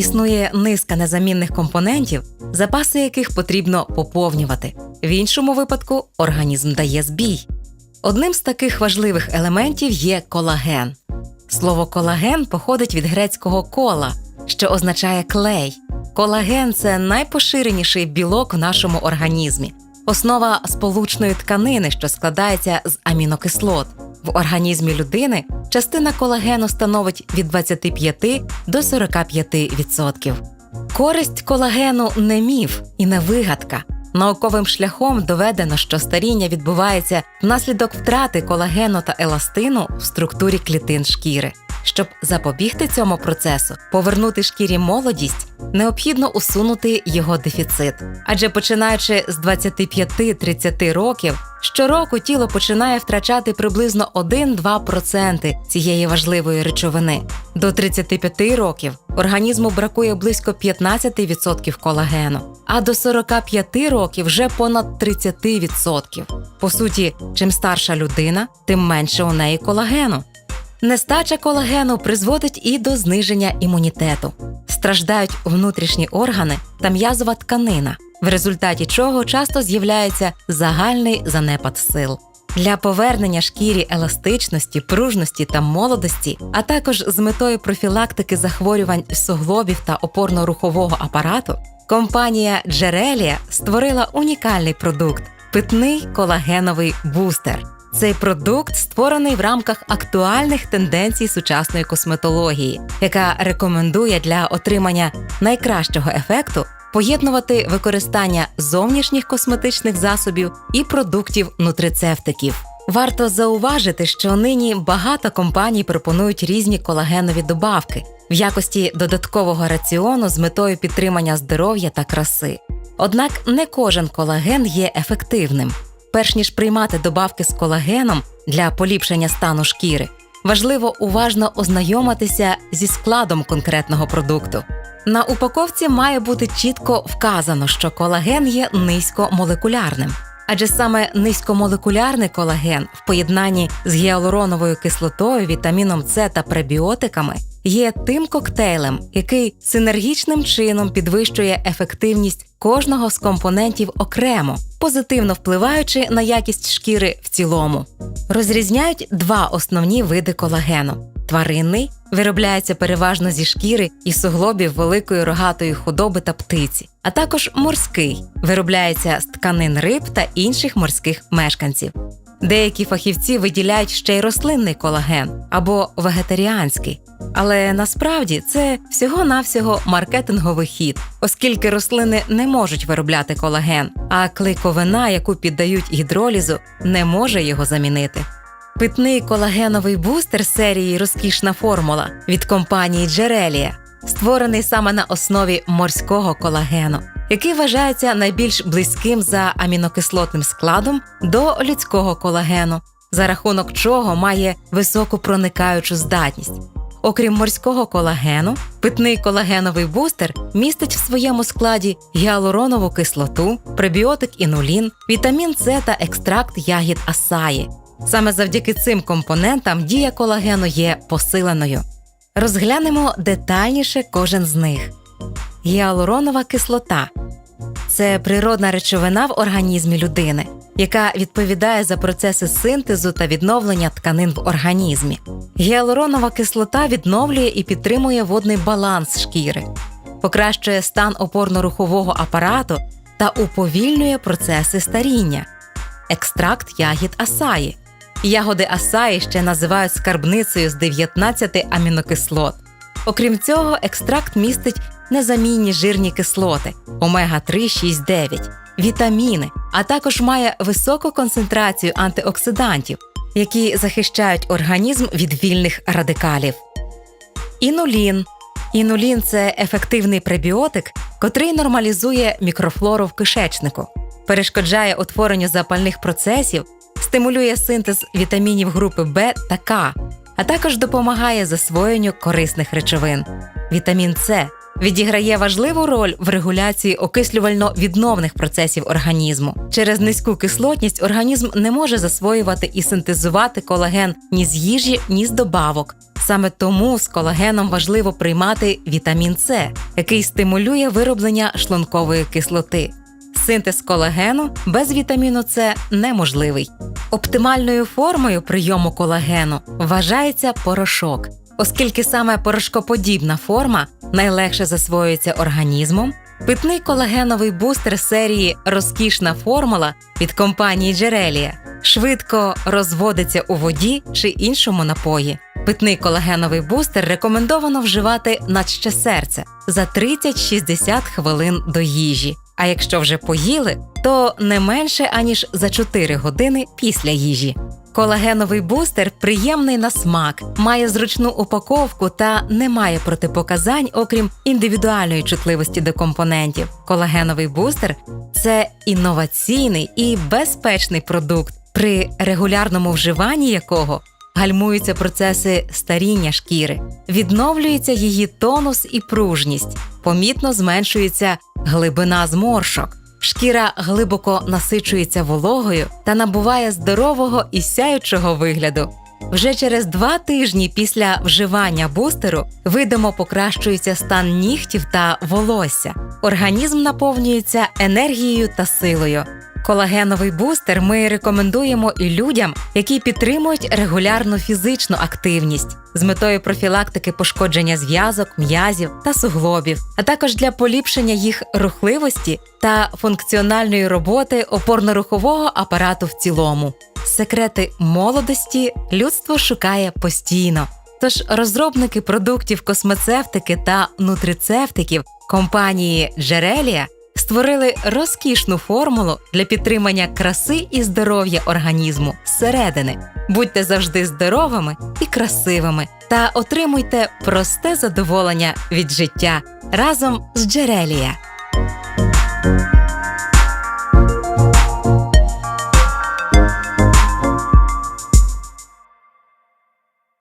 існує низка незамінних компонентів, запаси яких потрібно поповнювати. В іншому випадку організм дає збій. Одним з таких важливих елементів є колаген. Слово колаген походить від грецького кола, що означає клей. Колаген це найпоширеніший білок в нашому організмі, основа сполучної тканини, що складається з амінокислот. В організмі людини частина колагену становить від 25 до 45%. Користь колагену не міф і не вигадка. Науковим шляхом доведено, що старіння відбувається внаслідок втрати колагену та еластину в структурі клітин шкіри. Щоб запобігти цьому процесу, повернути шкірі молодість, необхідно усунути його дефіцит. Адже починаючи з 25-30 років, щороку тіло починає втрачати приблизно 1-2% цієї важливої речовини. До 35 років організму бракує близько 15% колагену, а до 45 років вже понад 30%. По суті, чим старша людина, тим менше у неї колагену. Нестача колагену призводить і до зниження імунітету. Страждають внутрішні органи та м'язова тканина, в результаті чого часто з'являється загальний занепад сил. Для повернення шкірі еластичності, пружності та молодості, а також з метою профілактики захворювань суглобів та опорно-рухового апарату, компанія Джерелія створила унікальний продукт питний колагеновий бустер. Цей продукт створений в рамках актуальних тенденцій сучасної косметології, яка рекомендує для отримання найкращого ефекту поєднувати використання зовнішніх косметичних засобів і продуктів нутрицептиків. Варто зауважити, що нині багато компаній пропонують різні колагенові добавки в якості додаткового раціону з метою підтримання здоров'я та краси. Однак не кожен колаген є ефективним. Перш ніж приймати добавки з колагеном для поліпшення стану шкіри, важливо уважно ознайомитися зі складом конкретного продукту. На упаковці має бути чітко вказано, що колаген є низькомолекулярним, адже саме низькомолекулярний колаген в поєднанні з гіалуроновою кислотою, вітаміном С та пребіотиками є тим коктейлем, який синергічним чином підвищує ефективність кожного з компонентів окремо, позитивно впливаючи на якість шкіри в цілому. Розрізняють два основні види колагену. Тваринний виробляється переважно зі шкіри і суглобів великої рогатої худоби та птиці, а також морський виробляється з тканин риб та інших морських мешканців. Деякі фахівці виділяють ще й рослинний колаген або вегетаріанський, але насправді це всього-навсього маркетинговий хід, оскільки рослини не можуть виробляти колаген, а клейковина, яку піддають гідролізу, не може його замінити. Питний колагеновий бустер серії Розкішна формула від компанії Джерелія створений саме на основі морського колагену, який вважається найбільш близьким за амінокислотним складом до людського колагену, за рахунок чого має високу проникаючу здатність. Окрім морського колагену, питний колагеновий бустер містить в своєму складі гіалуронову кислоту, пребіотик інулін, вітамін С та екстракт ягід асаї. Саме завдяки цим компонентам дія колагену є посиленою. Розглянемо детальніше кожен з них. Гіалуронова кислота це природна речовина в організмі людини, яка відповідає за процеси синтезу та відновлення тканин в організмі. Гіалуронова кислота відновлює і підтримує водний баланс шкіри, покращує стан опорно-рухового апарату та уповільнює процеси старіння. Екстракт ягід асаї. Ягоди асаї ще називають скарбницею з 19 амінокислот. Окрім цього, екстракт містить незамінні жирні кислоти омега 3, 6, 9, вітаміни, а також має високу концентрацію антиоксидантів, які захищають організм від вільних радикалів. Інулін. Інулін це ефективний пребіотик, котрий нормалізує мікрофлору в кишечнику, перешкоджає утворенню запальних процесів, стимулює синтез вітамінів групи В та К, а також допомагає засвоєнню корисних речовин. Вітамін С відіграє важливу роль в регуляції окислювально-відновних процесів організму. Через низьку кислотність організм не може засвоювати і синтезувати колаген ні з їжі, ні з добавок, Саме тому з колагеном важливо приймати вітамін С, який стимулює вироблення шлункової кислоти. Синтез колагену без вітаміну С неможливий. Оптимальною формою прийому колагену вважається порошок, оскільки саме порошкоподібна форма найлегше засвоюється організмом. Питний колагеновий бустер серії Розкішна формула від компанії Джерелія швидко розводиться у воді чи іншому напої. Питний колагеновий бустер рекомендовано вживати наче серце за 30-60 хвилин до їжі. А якщо вже поїли, то не менше аніж за 4 години після їжі. Колагеновий бустер приємний на смак, має зручну упаковку та не має протипоказань, окрім індивідуальної чутливості до компонентів. Колагеновий бустер це інноваційний і безпечний продукт, при регулярному вживанні якого гальмуються процеси старіння шкіри, відновлюється її тонус і пружність, помітно зменшується глибина зморшок. Шкіра глибоко насичується вологою та набуває здорового і сяючого вигляду. Вже через два тижні після вживання бустеру видимо покращується стан нігтів та волосся. Організм наповнюється енергією та силою. Колагеновий бустер ми рекомендуємо і людям, які підтримують регулярну фізичну активність з метою профілактики пошкодження зв'язок, м'язів та суглобів, а також для поліпшення їх рухливості та функціональної роботи опорно-рухового апарату в цілому. Секрети молодості людство шукає постійно. Тож розробники продуктів космецевтики та нутрицевтиків компанії Джерелія створили розкішну формулу для підтримання краси і здоров'я організму зсередини. Будьте завжди здоровими і красивими та отримуйте просте задоволення від життя разом з Джерелія.